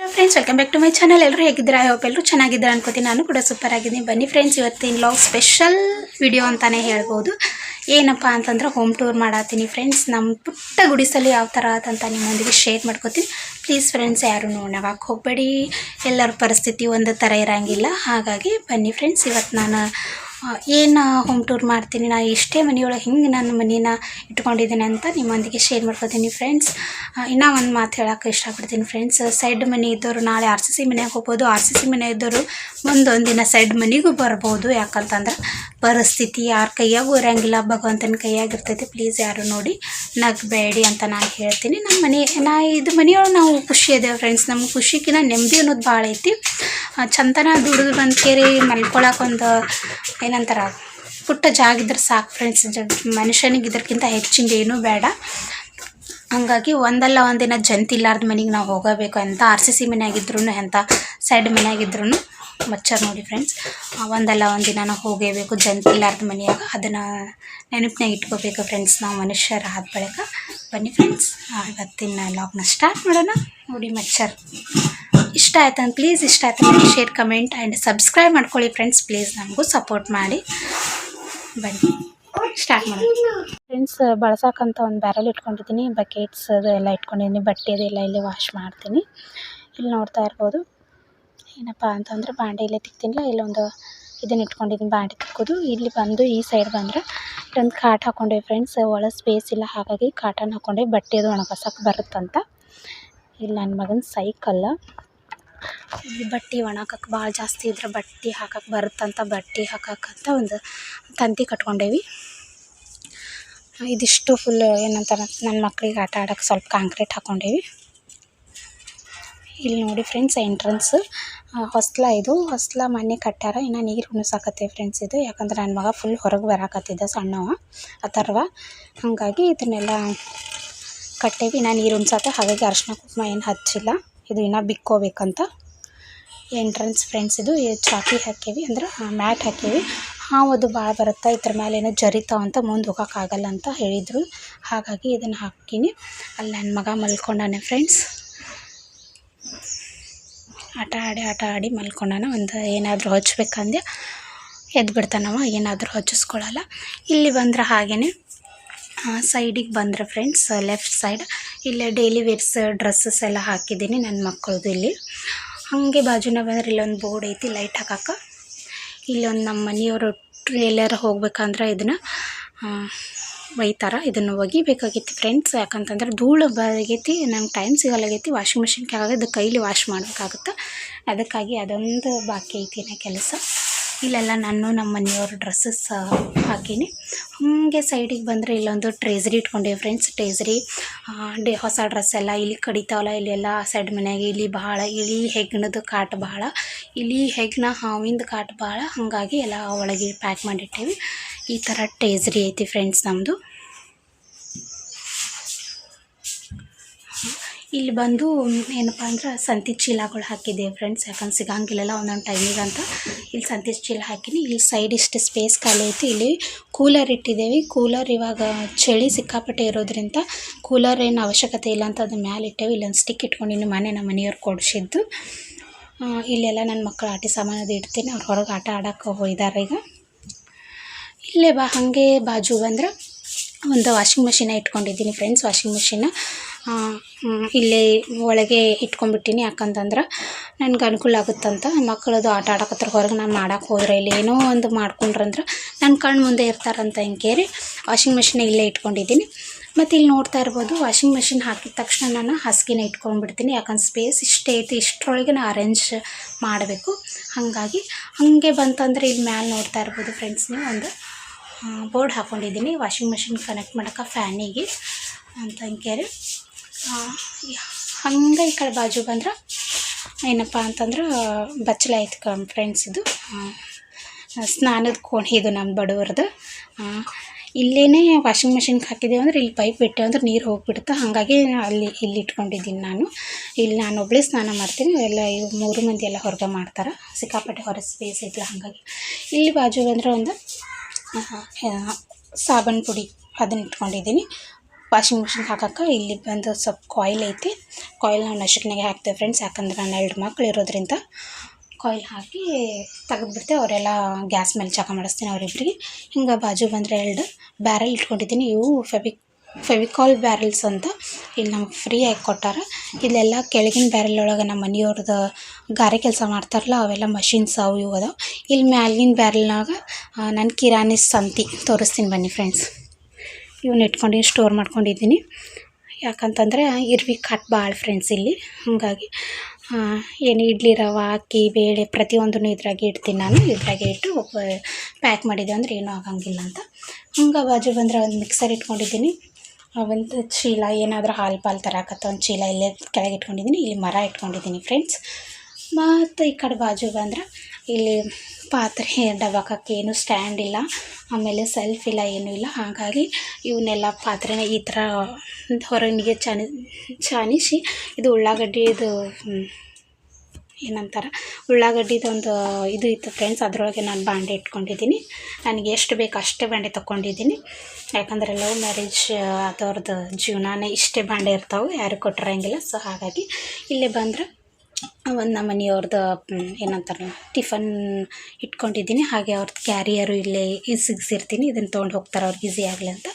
Friends welcome back to my channel ಎಲ್ಲರೂ ಹೇಗಿದ್ದೀರಾ? Hope ಎಲ್ಲರೂ ಚೆನ್ನಾಗಿದ್ದಾರೆ ಅನ್ಕೋತೀನಿ. ನಾನು ಕೂಡ ಸೂಪರ್ ಆಗಿದ್ದೀನಿ. ಬನ್ನಿ ಫ್ರೆಂಡ್ಸ್ ಇವತ್ತಿನ ಲಾಗ್ ಸ್ಪೆಷಲ್ ವಿಡಿಯೋ ಅಂತಲೇ ಹೇಳ್ಬೋದು. ಏನಪ್ಪ ಅಂತಂದ್ರೆ ಹೋಮ್ ಟೂರ್ ಮಾಡತ್ತೀನಿ ಫ್ರೆಂಡ್ಸ್ ನಮ್ಮ ಪುಟ್ಟ ಗುಡಿಸಲು ಯಾವ ಥರ ಆತಂತ ನಿಮ್ಮೊಂದಿಗೆ ಶೇರ್ ಮಾಡ್ಕೋತೀನಿ. ಪ್ಲೀಸ್ ಫ್ರೆಂಡ್ಸ್ ಯಾರು ನೋಡೋಕೆ ಹೋಗಬೇಡಿ. ಎಲ್ಲರ ಪರಿಸ್ಥಿತಿ ಒಂದು ಥರ ಇರೋಂಗಿಲ್ಲ. ಹಾಗಾಗಿ ಬನ್ನಿ ಫ್ರೆಂಡ್ಸ್ ಇವತ್ತು ನಾನು ಏನು ಹೋಮ್ ಟೂರ್ ಮಾಡ್ತೀನಿ ನಾನು ಇಷ್ಟೇ ಮನೆಯೊಳಗೆ ಹಿಂಗೆ ನನ್ನ ಮನೇನ ಇಟ್ಕೊಂಡಿದ್ದೀನಿ ಅಂತ ನಿಮ್ಮೊಂದಿಗೆ ಶೇರ್ ಮಾಡ್ಕೊತೀನಿ ಫ್ರೆಂಡ್ಸ್ ಇನ್ನೂ ಒಂದು ಮಾತು ಹೇಳೋಕೆ ಇಷ್ಟಪಡ್ತೀನಿ ಫ್ರೆಂಡ್ಸ್ ಸೈಡ್ ಮನೆ ಇದ್ದವರು ನಾಳೆ ಆರ್ ಸಿ ಸಿ ಮನೆಗೆ ಹೋಗ್ಬೋದು. ಆರ್ ಸಿ ಸಿ ಮನೆ ಇದ್ದವರು ಮುಂದೊಂದು ದಿನ ಸೈಡ್ ಮನೆಗೂ ಬರ್ಬೋದು ಯಾಕಂತಂದ್ರೆ ಪರಿಸ್ಥಿತಿ ಯಾರ ಕೈಯಾಗೂ ಇರೋಂಗಿಲ್ಲ. ಭಗವಂತನ ಕೈಯಾಗ ಇರ್ತೈತಿ. ಪ್ಲೀಸ್ ಯಾರು ನೋಡಿ ನಗಬೇಡಿ ಅಂತ ನಾನು ಹೇಳ್ತೀನಿ. ನಮ್ಮ ಮನೆ, ನಾ ಇದು ಮನೆಯೊಳಗೆ ನಾವು ಖುಷಿ ಇದ್ದೇವೆ ಫ್ರೆಂಡ್ಸ್ ನಮ್ಮ ಖುಷಿಕಿನ ನೆಮ್ಮದಿ ಅನ್ನೋದು ಭಾಳ ಐತಿ. ಚಂದನ ದುಡಿದು ಬಂದ್ಕೇರಿ ಮಲ್ಕೊಳಕ್ಕೆ ಒಂದು ಏನಂತಾರ, ಪುಟ್ಟ ಜಾಗ ಇದ್ರೆ ಸಾಕು ಫ್ರೆಂಡ್ಸ್ ಮನುಷ್ಯನಿಗೆ ಇದಕ್ಕಿಂತ ಹೆಚ್ಚಿಂದ ಏನೂ ಬೇಡ. ಹಂಗಾಗಿ ಒಂದಲ್ಲ ಒಂದಿನ ಜಂತಿ ಇಲ್ಲಾರ್ದ ಮನೆಗೆ ನಾವು ಹೋಗಬೇಕು. ಅಂತ ಆರ್ ಸಿ ಸಿ ಮನೆಯಾಗಿದ್ರು ಎಂಥ ಸೈಡ್ ಮನೆಯಾಗಿದ್ರು ಮಚ್ಚರ್ ನೋಡಿ ಫ್ರೆಂಡ್ಸ್ ಒಂದಲ್ಲ ಒಂದಿನ ನಾವು ಹೋಗೇಬೇಕು. ಜಂತ್ ಇಲ್ಲಾರ್ದ ಮನೆಯಾಗ ಅದನ್ನು ನೆನಪಿನಾಗ ಇಟ್ಕೋಬೇಕು ಫ್ರೆಂಡ್ಸ್ ನಾವು ಮನುಷ್ಯರ ಆದ ಬಳಿಕ. ಬನ್ನಿ ಫ್ರೆಂಡ್ಸ್ ಇವತ್ತಿನ ಲಾಗ್ನ ಸ್ಟಾರ್ಟ್ ಮಾಡೋಣ. ನೋಡಿ ಮಚ್ಚರ್. ಇಷ್ಟ ಆಯ್ತಂತ ಪ್ಲೀಸ್ ಇಷ್ಟ ಆಯ್ತು ಶೇರ್ ಕಮೆಂಟ್ ಆ್ಯಂಡ್ ಸಬ್ಸ್ಕ್ರೈಬ್ ಮಾಡ್ಕೊಳ್ಳಿ ಫ್ರೆಂಡ್ಸ್ ಪ್ಲೀಸ್ ನಮಗೂ ಸಪೋರ್ಟ್ ಮಾಡಿ. ಬನ್ನಿ. ಸ್ಟಾರ್ಟ್ ಮಾಡೋಣ. ಫ್ರೆಂಡ್ಸ್ ಬಳಸೋಕ್ಕಂತ ಒಂದು ಬ್ಯಾರಲ್ ಇಟ್ಕೊಂಡಿದ್ದೀನಿ. ಬಕೆಟ್ಸ್ ಅದು ಎಲ್ಲ ಇಟ್ಕೊಂಡಿದ್ದೀನಿ. ಬಟ್ಟೆ ಅದೆಲ್ಲ ಇಲ್ಲಿ ವಾಶ್ ಮಾಡ್ತೀನಿ. ಇಲ್ಲಿ ನೋಡ್ತಾ ಇರ್ಬೋದು. ಏನಪ್ಪ ಅಂತಂದ್ರೆ ಬಾಂಡೆ ಇಲ್ಲೇ ತಿಕ್ತೀನಿಲ್ಲ ಇಲ್ಲೊಂದು ಇದನ್ನ ಇಟ್ಕೊಂಡಿದ್ದೀನಿ, ಬಾಂಡೆ ತಿಕ್ಕೋದು. ಇಲ್ಲಿ ಬಂದು ಈ ಸೈಡ್ ಬಂದ್ರೆ ಇಲ್ಲೊಂದು ಕಾಟ್ ಹಾಕೊಂಡೆ ಫ್ರೆಂಡ್ಸ್ ಒಳಗೆ ಸ್ಪೇಸ್ ಇಲ್ಲ, ಹಾಗಾಗಿ ಕಾಟನ್ ಹಾಕೊಂಡೆ, ಬಟ್ಟೆ ಅದು ಒಣಗಸಕ್ಕೆ ಬರುತ್ತಂತ. ಇಲ್ಲಿ ನನ್ನ ಮಗನ ಸೈಕಲ್ಲ ಇಲ್ಲಿ ಬಟ್ಟೆ ಒಣಗಕ್ಕೆ ಭಾಳ ಜಾಸ್ತಿ ಇದ್ರೆ ಬಟ್ಟೆ ಹಾಕಕ್ಕೆ ಬರುತ್ತಂತ, ಬಟ್ಟೆ ಹಾಕಕ್ಕಂತ ಒಂದು ತಂತಿ ಕಟ್ಕೊಂಡೇವಿ. ಇದಿಷ್ಟು ಫುಲ್ ಏನಂತಾರೆ ನನ್ನ ಮಕ್ಕಳಿಗೆ ಆಟ ಆಡೋಕ್ಕೆ ಸ್ವಲ್ಪ ಕಾಂಕ್ರೀಟ್ ಹಾಕ್ಕೊಂಡೇವಿ ಇಲ್ಲಿ ನೋಡಿ ಫ್ರೆಂಡ್ಸ್ ಎಂಟ್ರೆನ್ಸ್ ಹೊಸ್ಲ ಇದು. ಹೊಸ್ಲ ಮನೆ ಕಟ್ಟಾರ ಇನ್ನು ನೀರು ಉಣಿಸಾಕತ್ತೆ ಫ್ರೆಂಡ್ಸ್ ಇದು. ಯಾಕಂದ್ರೆ ನನ್ನ ಮಗ ಫುಲ್ ಹೊರಗೆ ಬರಾಕತ್ತಿದ್ದ ಸಣ್ಣವ, ಅಥರ್ವ. ಹಾಗಾಗಿ ಇದನ್ನೆಲ್ಲ ಕಟ್ಟೇವಿ ಇನ್ನು ನೀರು ಉಣ್ಸತ್ತೆ ಹಾಗಾಗಿ ಅರ್ಶಿನ ಕುಂಕುಮ ಏನು ಹಚ್ಚಿಲ್ಲ. ಇದು ಇನ್ನೂ ಬಿಕ್ಕೋಬೇಕಂತ ಎಂಟ್ರೆನ್ಸ್ ಫ್ರೆಂಡ್ಸ್ ಇದು. ಚಾಪಿ ಹಾಕೀವಿ ಅಂದ್ರೆ ಮ್ಯಾಟ್ ಹಾಕೀವಿ. ಹಾವು ಅದು ಭಾಳ ಬರುತ್ತೆ, ಇದ್ರ ಮೇಲೆ ಏನೋ ಜರಿತಾವಂತ ಮುಂದೆ ಹೋಗೋಕ್ಕಾಗಲ್ಲ ಅಂತ ಹೇಳಿದರು. ಹಾಗಾಗಿ ಇದನ್ನು ಹಾಕೀನಿ ಅಲ್ಲಿ ನನ್ನ ಮಗ ಮಲ್ಕೊಂಡಾನೆ ಫ್ರೆಂಡ್ಸ್ ಆಟ ಆಡಿ ಆಟ ಆಡಿ ಮಲ್ಕೊಂಡಾನ ಒಂದು ಏನಾದರೂ ಹಚ್ಬೇಕಂದು ಎದ್ದು ಬಿಡ್ತಾನವ ಏನಾದರೂ ಹಚ್ಚಿಸ್ಕೊಳ್ಳಲ್ಲ ಇಲ್ಲಿ ಬಂದ್ರೆ ಹಾಗೆಯೇ ಸೈಡಿಗೆ ಬಂದರೆ ಫ್ರೆಂಡ್ಸ್ ಲೆಫ್ಟ್ ಸೈಡ್ ಇಲ್ಲೇ ಡೈಲಿ ವೇರ್ಸ್ ಡ್ರೆಸ್ಸಸ್ ಎಲ್ಲ ಹಾಕಿದ್ದೀನಿ ನನ್ನ ಮಕ್ಕಳದು ಇಲ್ಲಿ. ಹಾಗೆ ಬಾಜುನ ಬಂದರೆ ಇಲ್ಲೊಂದು ಬೋರ್ಡ್ ಐತಿ ಲೈಟ್ ಹಾಕಕ್ಕೆ. ಇಲ್ಲೊಂದು ನಮ್ಮ ಮನೆಯವರು ಎಲ್ಲಾರು ಹೋಗ್ಬೇಕಂದ್ರೆ ಇದನ್ನು ಒಯ್ತಾರ ಇದನ್ನು ಒಗಿಬೇಕಾಗಿತ್ತು ಫ್ರೆಂಡ್ಸ್ ಯಾಕಂತಂದ್ರೆ ಧೂಳು ಬರಗೈತಿ, ನಂಗೆ ಟೈಮ್ ಸಿಗಲ್ಲಾಗೈತಿ ವಾಷಿಂಗ್ ಮಿಷಿನ್ಗೆ ಆಗೋದು ಕೈಲಿ ವಾಶ್ ಮಾಡಬೇಕಾಗುತ್ತೆ. ಅದಕ್ಕಾಗಿ ಅದೊಂದು ಬಾಕಿ ಐತಿ ನಾ ಕೆಲಸ. ಇಲ್ಲೆಲ್ಲ ನಾನು ನಮ್ಮ ಮನೆಯವ್ರ ಡ್ರೆಸ್ಸಸ್ ಹಾಕೀನಿ. ಹಾಗೆ ಸೈಡಿಗೆ ಬಂದರೆ ಇಲ್ಲೊಂದು ಟ್ರೇಸರಿ ಇಟ್ಕೊಂಡೆ ಫ್ರೆಂಡ್ಸ್ ಟ್ರೇಸರಿ ಡೇ, ಹೊಸ ಡ್ರೆಸ್ ಎಲ್ಲ ಇಲ್ಲಿ ಕಡಿತಾವಲ್ಲ ಇಲ್ಲೆಲ್ಲ ಸೈಡ್ ಮನೆಯಾಗ ಇಲ್ಲಿ ಭಾಳ ಇಲಿ ಹೆಗ್ಣದ ಕಾಟ ಭಾಳ ಇಲಿ ಹೆಗ್ಣ ಹಾವಿಂದ ಕಾಟ ಭಾಳ ಹಾಗಾಗಿ ಎಲ್ಲ ಒಳಗೆ ಪ್ಯಾಕ್ ಮಾಡಿಟ್ಟೇವಿ. ಈ ಥರ ಟ್ರೇಸರಿ ಐತಿ ಫ್ರೆಂಡ್ಸ್ ನಮ್ಮದು ಇಲ್ಲಿ ಬಂದು ಏನಪ್ಪ ಅಂದ್ರೆ ಸಂತಿ ಚೀಲಗಳು ಹಾಕಿದ್ದೇವೆ ಫ್ರೆಂಡ್ಸ್ ಯಾಕಂದ್ರೆ ಸಿಗಂಗಿಲ್ಲ ಒಂದೊಂದು ಟೈಮಿಗೆ ಅಂತ. ಇಲ್ಲಿ ಸಂತಿ ಚೀಲ ಹಾಕಿನಿ. ಇಲ್ಲಿ ಸೈಡ್ ಇಷ್ಟು ಸ್ಪೇಸ್ ಖಾಲಿ ಐತಿ. ಇಲ್ಲಿ ಕೂಲರ್ ಇಟ್ಟಿದ್ದೇವೆ ಕೂಲರ್ ಇವಾಗ ಚಳಿ ಸಿಕ್ಕಾಪಟ್ಟೆ ಇರೋದ್ರಿಂದ ಕೂಲರ್ ಏನು ಅವಶ್ಯಕತೆ ಇಲ್ಲ ಅಂತ ಅದ್ರ ಮ್ಯಾಲೆ ಇಟ್ಟೇವೆ. ಇಲ್ಲೊಂದು ಸ್ಟಿಕ್ ಇಟ್ಕೊಂಡಿನಿ ಮನೆ ನಮ್ಮ ಮನೆಯವ್ರು ಕೊಡಿಸಿದ್ದು. ಇಲ್ಲೆಲ್ಲ ನನ್ನ ಮಕ್ಕಳು ಆಟ ಸಾಮಾನು ಅದು ಇಡ್ತೀನಿ. ಅವ್ರು ಹೊರಗೆ ಆಟ ಆಡೋಕ್ಕೆ ಹೋಗಿದ್ದಾರೆ ಈಗ. ಇಲ್ಲೇ ಬಾ, ಹಾಗೆ ಬಾಜು ಬಂದ್ರೆ ಒಂದು ವಾಷಿಂಗ್ ಮಿಷಿನ ಇಟ್ಕೊಂಡಿದ್ದೀನಿ ಫ್ರೆಂಡ್ಸ್ ವಾಷಿಂಗ್ ಮಿಷಿನ ಇಲ್ಲೇ ಒಳಗೆ ಇಟ್ಕೊಂಡ್ಬಿಟ್ಟಿನಿ. ಯಾಕಂತಂದ್ರೆ ನನಗೆ ಅನುಕೂಲ ಆಗುತ್ತಂತ ಮಕ್ಕಳದು ಆಟ ಆಡಕತ್ರ ಹೊರಗೆ ನಾನು ಮಾಡಕ್ಕೆ ಹೋದ್ರೆ ಇಲ್ಲಿ ಏನೋ ಒಂದು ಮಾಡ್ಕೊಂಡ್ರಂದ್ರೆ ನನ್ನ ಕಣ್ಣು ಮುಂದೆ ಇರ್ತಾರಂತ ಹಿಂಗೇರಿ ವಾಷಿಂಗ್ ಮೆಷಿನ್ ಇಲ್ಲೇ ಇಟ್ಕೊಂಡಿದ್ದೀನಿ. ಮತ್ತು ಇಲ್ಲಿ ನೋಡ್ತಾ ಇರ್ಬೋದು ವಾಷಿಂಗ್ ಮೆಷಿನ್ ಹಾಕಿದ ತಕ್ಷಣ ನಾನು ಹಾಸಿಗೆನ ಇಟ್ಕೊಂಡ್ಬಿಡ್ತೀನಿ. ಯಾಕಂದ್ರೆ ಸ್ಪೇಸ್ ಇಷ್ಟೇ ಐತಿ, ಇಷ್ಟರೊಳಗೆ ನಾನು ಅರೇಂಜ್ ಮಾಡಬೇಕು. ಹಾಗಾಗಿ ಹಾಗೆ ಬಂತಂದ್ರೆ ಇಲ್ಲಿ ಮ್ಯಾಲೆ ನೋಡ್ತಾ ಇರ್ಬೋದು ಫ್ರೆಂಡ್ಸ್ ನೀವು, ಒಂದು ಬೋರ್ಡ್ ಹಾಕ್ಕೊಂಡಿದ್ದೀನಿ ವಾಷಿಂಗ್ ಮೆಷಿನ್ ಕನೆಕ್ಟ್ ಮಾಡೋಕೆ ಫ್ಯಾನಿಗೆ ಅಂತ ಅಂಕೇರಿ ಹಂಗೆ ಈ ಕಡೆ ಬಾಜು ಬಂದ್ರೆ ಏನಪ್ಪ ಅಂತಂದ್ರೆ ಬಚ್ಚಲ ಐತೆ ಕಮ್ ಫ್ರೆಂಡ್ಸ್ ಇದು. ಸ್ನಾನದ ಕೋಣೆ ಇದು ನಮ್ಮ ಬಡವ್ರದ್ದು ಇಲ್ಲೇ ವಾಷಿಂಗ್ ಮಿಷಿನ್ಗೆ ಹಾಕಿದ್ದೇವೆ ಅಂದ್ರೆ ಇಲ್ಲಿ ಪೈಪ್ ಬಿಟ್ಟೆ ಅಂದ್ರೆ ನೀರು ಹೋಗ್ಬಿಡುತ್ತೆ ಹಾಗಾಗಿ ಅಲ್ಲಿ ಇಲ್ಲಿ ಇಟ್ಕೊಂಡಿದ್ದೀನಿ ನಾನು. ಇಲ್ಲಿ ನಾನು ಒಬ್ಬಳೇ ಸ್ನಾನ ಮಾಡ್ತೀನಿ. ಎಲ್ಲ ಇವು ಮೂರು ಮಂದಿ ಎಲ್ಲ ಹೊರಗೆ ಮಾಡ್ತಾರೆ. ಸಿಕ್ಕಾಪಟ್ಟೆ ಹೊರ ಸ್ಪೇಸ್ ಐತಿಲ್ಲ ಹಾಗಾಗಿ. ಇಲ್ಲಿ ಬಾಜು ಬಂದರೆ ಒಂದು ಸಾಬನ್ ಪುಡಿ ಅದನ್ನ ಇಟ್ಕೊಂಡಿದ್ದೀನಿ. ವಾಷಿಂಗ್ ಮಿಷಿನ್ಗೆ ಹಾಕಕ್ಕೆ ಇಲ್ಲಿ ಬಂದು ಸ್ವಲ್ಪ ಕಾಯಿಲ್ ಐತಿ. ಕಾಯಿಲ್ ನಾವು ನಶಕ್ನಾಗೆ ಹಾಕ್ತೇವೆ ಫ್ರೆಂಡ್ಸ್ ಯಾಕಂದ್ರೆ ನಾನು ಎರಡು ಮಕ್ಳು ಇರೋದ್ರಿಂದ ಕಾಯಿಲ್ ಹಾಕಿ ತೆಗೆದ್ಬಿಡ್ತೇವೆ ಅವರೆಲ್ಲ ಗ್ಯಾಸ್ ಮೇಲೆ ಚಕ ಮಾಡಿಸ್ತೀನಿ ಅವರಿಬ್ಬರಿಗೆ ಹಿಂಗೆ ಬಾಜು ಬಂದರೆ ಎರಡು ಬ್ಯಾರಲ್ ಇಟ್ಕೊಂಡಿದ್ದೀನಿ. ಇವು ಫೆವಿಕ್ ಫೆವಿಕಾಲ್ ಬ್ಯಾರಲ್ಸ್ ಅಂತ ಇಲ್ಲಿ ನಮ್ಗೆ ಫ್ರೀಯಾಗಿ ಕೊಟ್ಟಾರ. ಇಲ್ಲೆಲ್ಲ ಕೆಳಗಿನ ಬ್ಯಾರಲ್ ಒಳಗೆ ನಮ್ಮ ಮನೆಯವ್ರದ್ದು ಗಾರೆ ಕೆಲಸ ಮಾಡ್ತಾರಲ್ಲ, ಅವೆಲ್ಲ ಮಷಿನ್ಸ್ ಅವು ಇವು ಅದಾವೆ. ಇಲ್ಲಿ ಮ್ಯಾಲಿನ ಬ್ಯಾರಲ್ನಾಗ ನನ್ನ ಕಿರಾಣಿ ಸಂತಿ ತೋರಿಸ್ತೀನಿ ಬನ್ನಿ ಫ್ರೆಂಡ್ಸ್ ಇವನ್ನ ಇಟ್ಕೊಂಡು ಸ್ಟೋರ್ ಮಾಡ್ಕೊಂಡಿದ್ದೀನಿ. ಯಾಕಂತಂದರೆ ಇರ್ವಿ ಕಟ್ ಭಾಳ ಫ್ರೆಂಡ್ಸ್ ಇಲ್ಲಿ. ಹಾಗಾಗಿ ಏನು ಇಡ್ಲಿ ರವೆ, ಅಕ್ಕಿ, ಬೇಳೆ ಪ್ರತಿಯೊಂದನ್ನು ಇದ್ರಾಗೆ ಇಡ್ತೀನಿ ನಾನು. ಇದ್ರಾಗೆ ಇಟ್ಟು ಪ್ಯಾಕ್ ಮಾಡಿದ್ದೆ ಅಂದರೆ ಏನೂ ಆಗಂಗಿಲ್ಲ ಅಂತ. ಹಂಗೆ ಬಾಜು ಬಂದರೆ ಒಂದು ಮಿಕ್ಸರ್ ಇಟ್ಕೊಂಡಿದ್ದೀನಿ. ಒಂದು ಚೀಲ, ಏನಾದರೂ ಹಾಲು ಪಾಲು ತರಕತ್ತ ಒಂದು ಚೀಲ ಇಲ್ಲೇ ಕೆಳಗೆ ಇಟ್ಕೊಂಡಿದ್ದೀನಿ. ಇಲ್ಲಿ ಮರ ಇಟ್ಕೊಂಡಿದ್ದೀನಿ ಫ್ರೆಂಡ್ಸ್ ಮತ್ತು ಈ ಕಡೆ ಬಾಜು ಬಂದ್ರೆ ಇಲ್ಲಿ ಪಾತ್ರೆ, ಡಬ್ಬಕ್ಕೆ ಏನು ಸ್ಟ್ಯಾಂಡ್ ಇಲ್ಲ. ಆಮೇಲೆ ಸೆಲ್ಫ್ ಇಲ್ಲ, ಏನೂ ಇಲ್ಲ. ಹಾಗಾಗಿ ಇವನ್ನೆಲ್ಲ ಪಾತ್ರೆನ ಈ ಥರ ಹೊರಗಿಗೆ ಚಾನಿ, ಚಾನಿಸಿ, ಇದು ಉಳ್ಳಾಗಡ್ಡಿದು ಏನಂತಾರೆ? ಉಳ್ಳಾಗಡ್ಡಿದೊಂದು ಇದು ಇತ್ತು ಫ್ರೆಂಡ್ಸ್ ಅದರೊಳಗೆ ನಾನು ಬಾಂಡೆ ಇಟ್ಕೊಂಡಿದ್ದೀನಿ. ನನಗೆ ಎಷ್ಟು ಬೇಕು ಅಷ್ಟೇ ಬಾಂಡೆ ತೊಗೊಂಡಿದ್ದೀನಿ ಯಾಕಂದರೆ ಲವ್ ಮ್ಯಾರೇಜ್ ಅದವ್ರದ್ದು ಜೀವನನೇ ಇಷ್ಟೇ ಬಾಂಡೆ ಇರ್ತಾವೆ, ಯಾರು ಕೊಟ್ಟಿರಂಗಿಲ್ಲ. ಸೊ ಹಾಗಾಗಿ ಇಲ್ಲೇ ಬಂದ್ರೆ ಒಂದು ನಮ್ಮ ಮನೆಯವ್ರದ್ದು ಏನಂತಾರೆ ಟಿಫನ್ ಇಟ್ಕೊಂಡಿದ್ದೀನಿ. ಹಾಗೆ ಅವ್ರದ್ದು ಕ್ಯಾರಿಯರು ಇಲ್ಲೇ ಸಿಗಿಸಿರ್ತೀನಿ. ಇದನ್ನು ತೊಗೊಂಡು ಹೋಗ್ತಾರೆ ಅವ್ರಿಗೆ ಈಸಿ ಆಗಲಿ ಅಂತ.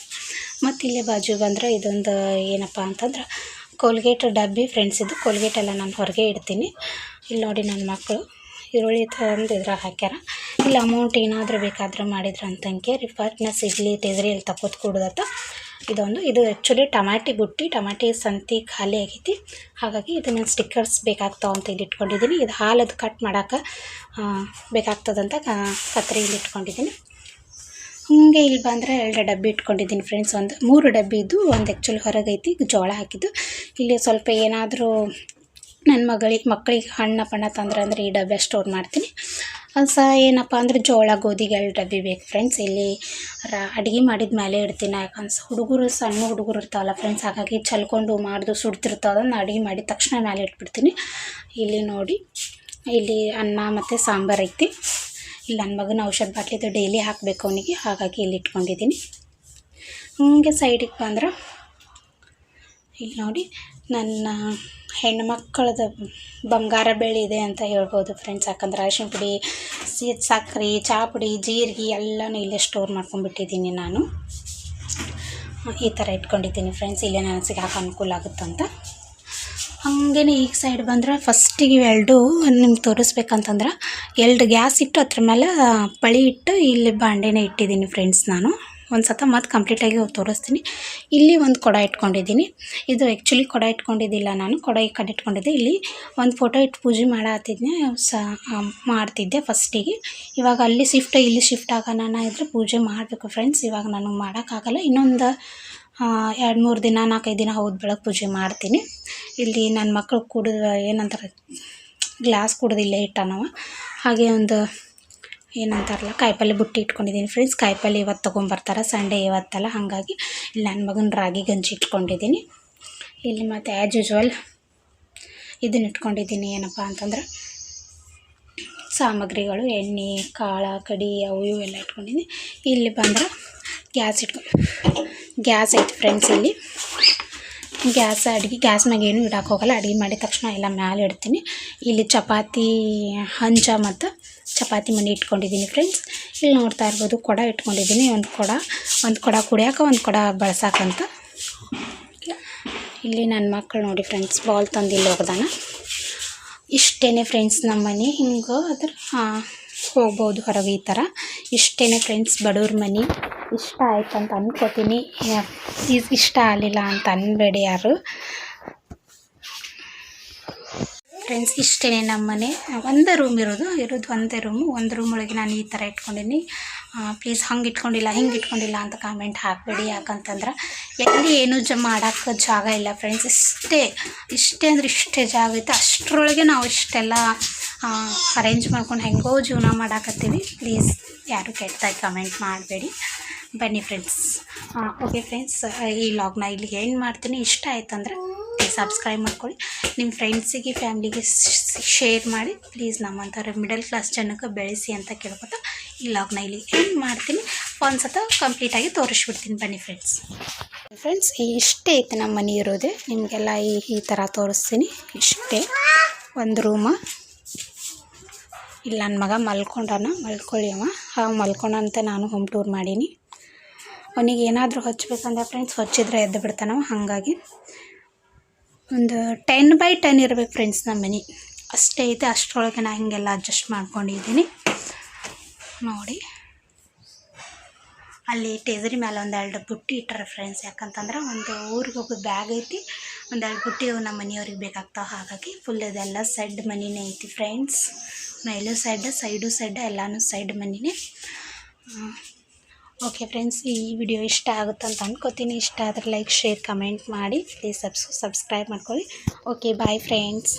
ಮತ್ತು ಇಲ್ಲೇ ಬಾಜು ಬಂದರೆ ಇದೊಂದು ಏನಪ್ಪ ಅಂತಂದ್ರೆ ಕೋಲ್ಗೇಟ್ ಡಬ್ಬಿ ಫ್ರೆಂಡ್ಸ್ ಇದು ಕೋಲ್ಗೇಟ್ ಎಲ್ಲ ನಾನು ಹೊರಗೆ ಇಡ್ತೀನಿ. ಇಲ್ಲಿ ನೋಡಿ ನನ್ನ ಮಕ್ಕಳು ಈರುಳ್ಳಿ ತಂದು ಇದ್ರಾಗ ಹಾಕ್ಯಾರ. ಇಲ್ಲಿ ಅಮೌಂಟ್ ಏನಾದರೂ ಬೇಕಾದ್ರೆ ಮಾಡಿದ್ರೆ ಅಂತಂಕೆ ಸಿಗ್ಲಿ ಟೆಸ್ರಿ ಇಲ್ಲಿ ತಕೋತ್ ಕೊಡೋದತ್ತ. ಇದೊಂದು, ಇದು ಆ್ಯಕ್ಚುಲಿ ಟಮಾಟಿ ಬುಟ್ಟಿ, ಟಮಾಟಿ ಸಂತಿ ಖಾಲಿ ಆಗೈತಿ. ಹಾಗಾಗಿ ಇದನ್ನು ಸ್ಟಿಕ್ಕರ್ಸ್ ಬೇಕಾಗ್ತಾವೆ ಅಂತ ಇಲ್ಲಿ ಇಟ್ಕೊಂಡಿದ್ದೀನಿ ಇದು ಹಾಲದು ಕಟ್ ಮಾಡೋಕೆ ಬೇಕಾಗ್ತದಂತ ಕತ್ತರಿ ಕತ್ರಿ ಇಲ್ಲಿ ಇಟ್ಕೊಂಡಿದ್ದೀನಿ ಹಾಗೆ ಇಲ್ಲಿ ಬಂದರೆ ಎರಡು ಡಬ್ಬಿ ಇಟ್ಕೊಂಡಿದ್ದೀನಿ ಫ್ರೆಂಡ್ಸ್ ಒಂದು, ಮೂರು ಡಬ್ಬಿ ಇದ್ದು ಒಂದು ಆ್ಯಕ್ಚುಲಿ ಹೊರಗೈತಿ, ಜೋಳ ಹಾಕಿದ್ದು. ಇಲ್ಲಿ ಸ್ವಲ್ಪ ಏನಾದರೂ ನನ್ನ ಮಗಳಿಗೆ ಮಕ್ಕಳಿಗೆ ಹಣ್ಣು, ಪಣ್ಣ ತಂದ್ರೆ ಅಂದರೆ ಈ ಡಬ್ಬೆ ಸ್ಟೋರ್ ಮಾಡ್ತೀನಿ. ಸಹ ಏನಪ್ಪ ಅಂದ್ರೆ ಜೋಳ ಗೋಧಿಗೆ ಎರಡು ಡಬ್ಬಿ ಬೇಕು ಫ್ರೆಂಡ್ಸ್ ಇಲ್ಲಿ ಅಡುಗೆ ಮಾಡಿದ ಮೇಲೆ ಇಡ್ತೀನಿ ಯಾಕಂದ್ರೆ ಹುಡುಗರು ಸಣ್ಣ ಹುಡುಗರು ಇರ್ತಾವಲ್ಲ ಫ್ರೆಂಡ್ಸ್ ಹಾಗಾಗಿ ಚಲ್ಕೊಂಡು ಮಾಡಿದು ಸುಡ್ತಿರ್ತಾವ ಅದನ್ನು ಅಡುಗೆ ಮಾಡಿದ ತಕ್ಷಣ ಮೇಲೆ ಇಟ್ಬಿಡ್ತೀನಿ. ಇಲ್ಲಿ ನೋಡಿ, ಇಲ್ಲಿ ಅನ್ನ ಮತ್ತು ಸಾಂಬಾರು ಐತಿ. ಇಲ್ಲಿ ನನ್ನ ಮಗನ ಔಷಧ ಬಾಟ್ಲಿದು ಡೈಲಿ ಹಾಕಬೇಕು ಅವನಿಗೆ, ಹಾಗಾಗಿ ಇಲ್ಲಿ ಇಟ್ಕೊಂಡಿದ್ದೀನಿ. ಹಂಗೆ ಸೈಡಿಗೆ ಬಂದ್ರೆ, ಇಲ್ಲಿ ನೋಡಿ ನನ್ನ ಹೆಣ್ಣು ಮಕ್ಕಳದ್ದು ಬಂಗಾರ ಬೆಳೆ ಇದೆ ಅಂತ ಹೇಳ್ಬೋದು ಫ್ರೆಂಡ್ಸ್ ಯಾಕಂದ್ರೆ ಅರಿಶಿನ ಪುಡಿ ಸಿ ಸಕ್ಕರೆ ಚಹಾ ಪುಡಿ, ಜೀರಿಗೆ ಎಲ್ಲನೂ ಇಲ್ಲೇ ಸ್ಟೋರ್ ಮಾಡ್ಕೊಂಡ್ಬಿಟ್ಟಿದ್ದೀನಿ ನಾನು. ಈ ಥರ ಇಟ್ಕೊಂಡಿದ್ದೀನಿ ಫ್ರೆಂಡ್ಸ್ ಇಲ್ಲೇ ನನಗೆ ಸಿಗಾಕ ಅನುಕೂಲ ಆಗುತ್ತಂತ ಹಾಗೇನೆ ಈಗ ಸೈಡ್ ಬಂದ್ರೆ ಫಸ್ಟಿಗೆ ಎರಡು ನಿಮ್ಗೆ ತೋರಿಸ್ಬೇಕಂತಂದ್ರೆ ಎರಡು ಗ್ಯಾಸ್ ಇಟ್ಟು ಅದ್ರ ಮೇಲೆ ಪಳಿ ಇಟ್ಟು ಇಲ್ಲಿ ಬಾಂಡೆನೇ ಇಟ್ಟಿದ್ದೀನಿ ಫ್ರೆಂಡ್ಸ್ ನಾನು. ಒಂದು ಸತ ಮತ್ತು ಕಂಪ್ಲೀಟಾಗಿ ತೋರಿಸ್ತೀನಿ. ಇಲ್ಲಿ ಒಂದು ಕೊಡ ಇಟ್ಕೊಂಡಿದ್ದೀನಿ. ಇದು ಆ್ಯಕ್ಚುಲಿ ಕೊಡ ಇಟ್ಕೊಂಡಿದ್ದಿಲ್ಲ ನಾನು. ಕೊಡ ಈ ಕಡೆ ಇಟ್ಕೊಂಡಿದ್ದೆ. ಇಲ್ಲಿ ಒಂದು ಫೋಟೋ ಇಟ್ಟು ಪೂಜೆ ಮಾಡತ್ತಿದ್ದೆ ಸ ಮಾಡ್ತಿದ್ದೆ ಫಸ್ಟಿಗೆ ಇವಾಗ ಅಲ್ಲಿ ಶಿಫ್ಟ್ ಇಲ್ಲಿ ಶಿಫ್ಟ್ ಆಗೋಣ ಇದ್ರೆ ಪೂಜೆ ಮಾಡಬೇಕು ಫ್ರೆಂಡ್ಸ್ ಇವಾಗ ನನಗೆ ಮಾಡೋಕ್ಕಾಗಲ್ಲ. ಇನ್ನೊಂದು ಎರಡು, ಮೂರು ದಿನ, ನಾಲ್ಕೈದು ದಿನ ಹೌದು ಬೆಳಗ್ಗೆ ಪೂಜೆ ಮಾಡ್ತೀನಿ. ಇಲ್ಲಿ ನನ್ನ ಮಕ್ಕಳು ಕುಡಿದ, ಏನಂತಾರೆ ಗ್ಲಾಸ್ ಕುಡ್ದು ಇಲ್ಲೇ ಇಟ್ಟ ನಾವು ಹಾಗೆ ಒಂದು ಏನಂತಾರಲ್ಲ, ಕಾಯಿಪಲ್ಲೆ ಬುಟ್ಟಿ ಇಟ್ಕೊಂಡಿದ್ದೀನಿ ಫ್ರೆಂಡ್ಸ್ ಕಾಯಿಪಲ್ಲೆ ಇವತ್ತು ತೊಗೊಂಬರ್ತಾರೆ ಸಂಡೇ ಇವತ್ತಲ್ಲ. ಹಾಗಾಗಿ ಇಲ್ಲಿ ನನ್ನ ಮಗನ ರಾಗಿ ಗಂಜಿ ಇಟ್ಕೊಂಡಿದ್ದೀನಿ. ಇಲ್ಲಿ ಮತ್ತು ಆ್ಯಸ್ ಯೂಶ್ವಲ್ ಇದನ್ನ ಇಟ್ಕೊಂಡಿದ್ದೀನಿ. ಏನಪ್ಪ ಅಂತಂದ್ರೆ ಸಾಮಗ್ರಿಗಳು, ಎಣ್ಣೆ, ಕಾಳ, ಕಡಿ ಅವು ಎಲ್ಲ ಇಟ್ಕೊಂಡಿದ್ದೀನಿ. ಇಲ್ಲಿ ಬಂದ್ರೆ ಗ್ಯಾಸ್ ಇಟ್ಕೊ, ಗ್ಯಾಸ್ ಐತೆ ಫ್ರೆಂಡ್ಸ್ ಇಲ್ಲಿ. ಗ್ಯಾಸ್, ಅಡುಗೆ ಗ್ಯಾಸ್ ಮ್ಯಾಗ ಏನು ಇಡಕ್ಕೆ ಹೋಗಲ್ಲ. ಅಡುಗೆ ಮಾಡಿದ ತಕ್ಷಣ ಎಲ್ಲ ಮ್ಯಾಲೆ ಇಡ್ತೀನಿ. ಇಲ್ಲಿ ಚಪಾತಿ, ಹಂಚ ಮತ್ತು ಚಪಾತಿ ಮನೆ ಇಟ್ಕೊಂಡಿದ್ದೀನಿ ಫ್ರೆಂಡ್ಸ್ ಇಲ್ಲಿ ನೋಡ್ತಾ ಇರ್ಬೋದು ಕೊಡ ಇಟ್ಕೊಂಡಿದ್ದೀನಿ. ಒಂದು ಕೊಡ ಒಂದು ಕೊಡ ಕುಡಿಯೋಕೆ, ಒಂದು ಕೊಡ ಬಳಸಕ್ಕಂತ ಇಲ್ಲಿ ನನ್ನ ಮಕ್ಕಳು ನೋಡಿ ಫ್ರೆಂಡ್ಸ್ ಬಾಲ್ ತಂದು ಇಲ್ಲಿ ಹೋಗ್ದಾನ ಇಷ್ಟೇ ಫ್ರೆಂಡ್ಸ್ ನಮ್ಮ ಮನೆ. ಹಿಂಗೆ ಅದ್ರ ಹಾಂ, ಹೋಗ್ಬೋದು ಹೊರಗೆ ಈ ಥರ ಇಷ್ಟೇ ಫ್ರೆಂಡ್ಸ್ ಬಡವ್ರ ಮನೆ. ಇಷ್ಟ ಆಯ್ತು ಅಂತ ಅಂದ್ಕೋತೀನಿ ಇಷ್ಟ ಆಗಲಿಲ್ಲ ಅಂತ ಅನ್ಬೇಡಿ ಯಾರು. ಫ್ರೆಂಡ್ಸ್ ಇಷ್ಟೇ ನಮ್ಮ ಮನೆ ಒಂದೇ ರೂಮ್ ಇರೋದು. ಇರೋದು ಒಂದೇ ರೂಮು ಒಂದು ರೂಮ್ ಒಳಗೆ ನಾನು ಈ ಥರ ಇಟ್ಕೊಂಡಿನಿ ಪ್ಲೀಸ್ ಹಂಗೆ ಇಟ್ಕೊಂಡಿಲ್ಲ, ಹಿಂಗೆ ಇಟ್ಕೊಂಡಿಲ್ಲ ಅಂತ ಕಾಮೆಂಟ್ ಹಾಕಬೇಡಿ. ಯಾಕಂತಂದ್ರೆ ಎಲ್ಲಿ ಏನು ಜ ಮಾಡೋಕ್ಕೆ ಜಾಗ ಇಲ್ಲ ಫ್ರೆಂಡ್ಸ್ ಇಷ್ಟೇ ಇಷ್ಟೇ ಅಂದ್ರೆ ಇಷ್ಟೇ ಜಾಗ ಐತೆ ಅಷ್ಟರೊಳಗೆ ನಾವು ಇಷ್ಟೆಲ್ಲ ಅರೇಂಜ್ ಮಾಡ್ಕೊಂಡು ಹೆಂಗೋ ಜೀವನ ಮಾಡಾಕತ್ತೀವಿ. ಪ್ಲೀಸ್ ಯಾರು ಕೆಟ್ಟದಾಗಿ ಕಮೆಂಟ್ ಮಾಡಬೇಡಿ. ಬನ್ನಿ ಫ್ರೆಂಡ್ಸ್ ಓಕೆ ಫ್ರೆಂಡ್ಸ್ ಈ ಲಾಗ್ನ ಇಲ್ಲಿ ಏನು ಮಾಡ್ತೀನಿ. ಇಷ್ಟ ಆಯ್ತಂದ್ರೆ ಸಬ್ಸ್ಕ್ರೈಬ್ ಮಾಡ್ಕೊಳ್ಳಿ. ನಿಮ್ಮ ಫ್ರೆಂಡ್ಸಿಗೆ ಫ್ಯಾಮ್ಲಿಗೆ ಶೇರ್ ಮಾಡಿ. ಪ್ಲೀಸ್ ನಮ್ಮಂಥವ್ರ ಮಿಡಲ್ ಕ್ಲಾಸ್ ಜನಕ್ಕೆ ಬೆಳೆಸಿ ಅಂತ ಕೇಳ್ಕೊತಾ ಈ ಲಾಗ್ನ ಇಲ್ಲಿ ಏನು ಮಾಡ್ತೀನಿ. ಒಂದು ಸತ ಕಂಪ್ಲೀಟಾಗಿ ತೋರಿಸ್ಬಿಡ್ತೀನಿ ಬನ್ನಿ ಫ್ರೆಂಡ್ಸ್ ಫ್ರೆಂಡ್ಸ್ ಇಷ್ಟೇ ಐತೆ ನಮ್ಮ ಮನೆ ಇರೋದೆ. ನಿಮಗೆಲ್ಲ ಈ ಈ ಥರ ತೋರಿಸ್ತೀನಿ. ಇಷ್ಟೇ. ಒಂದು ರೂಮ ಇಲ್ಲಿ ನನ್ನ ಮಗ ಮಲ್ಕೊಂಡಾನ. ಮಲ್ಕೊಳ್ಳಿ ಅವ. ಹಾಂ ಮಲ್ಕೊಂಡಂತೆ ನಾನು ಹೋಮ್ ಟೂರ್ ಮಾಡೀನಿ. ಅವನಿಗೆ ಏನಾದರೂ ಹಚ್ಚಬೇಕಂದ್ರೆ ಫ್ರೆಂಡ್ಸ್ ಹಚ್ಚಿದ್ರೆ ಎದ್ದು ಬಿಡ್ತಾನವ ಹಾಗಾಗಿ ಒಂದು ಟೆನ್ ಬೈ ಟೆನ್ ಇರಬೇಕು ಫ್ರೆಂಡ್ಸ್ ನಮ್ಮ ಮನೆ. ಅಷ್ಟೇ ಇದೆ, ಅಷ್ಟರೊಳಗೆ ನಾನು ಹಿಂಗೆಲ್ಲ ಅಡ್ಜಸ್ಟ್ ಮಾಡ್ಕೊಂಡಿದ್ದೀನಿ. ನೋಡಿ. ಅಲ್ಲಿ ಟೇಸರಿ ಮೇಲೆ ಒಂದೆರಡು ಬುಟ್ಟಿ ಇಟ್ಟರೆ ಫ್ರೆಂಡ್ಸ್ ಯಾಕಂತಂದ್ರೆ ಒಂದು ಊರಿಗೆ ಬ್ಯಾಗ್ ಐತಿ ಒಂದೆರಡು ಬುಟ್ಟಿ ನಮ್ಮ ಮನೆಯವ್ರಿಗೆ ಬೇಕಾಗ್ತಾವೆ. ಹಾಗಾಗಿ ಫುಲ್ ಇದೆಲ್ಲ ಸೈಡ್ ಮನಿನೇ ಐತಿ ಫ್ರೆಂಡ್ಸ್ ಮೇಲೂ ಸೈಡ್ ಸೈಡು ಸೈಡ್ ಎಲ್ಲನೂ ಸೈಡ್ ಮನಿನೇ. ಓಕೆ ಫ್ರೆಂಡ್ಸ್ ಈ ವಿಡಿಯೋ ಇಷ್ಟ ಆಗುತ್ತೆ ಅಂತ ಅಂದ್ಕೋತೀನಿ ಇಷ್ಟ ಆದರೆ ಲೈಕ್ ಶೇರ್ ಕಮೆಂಟ್ ಮಾಡಿ. ಪ್ಲೀಸ್ ಸಬ್ಸ್ ಸಬ್ಸ್ಕ್ರೈಬ್ ಮಾಡ್ಕೊಳ್ಳಿ. Okay bye friends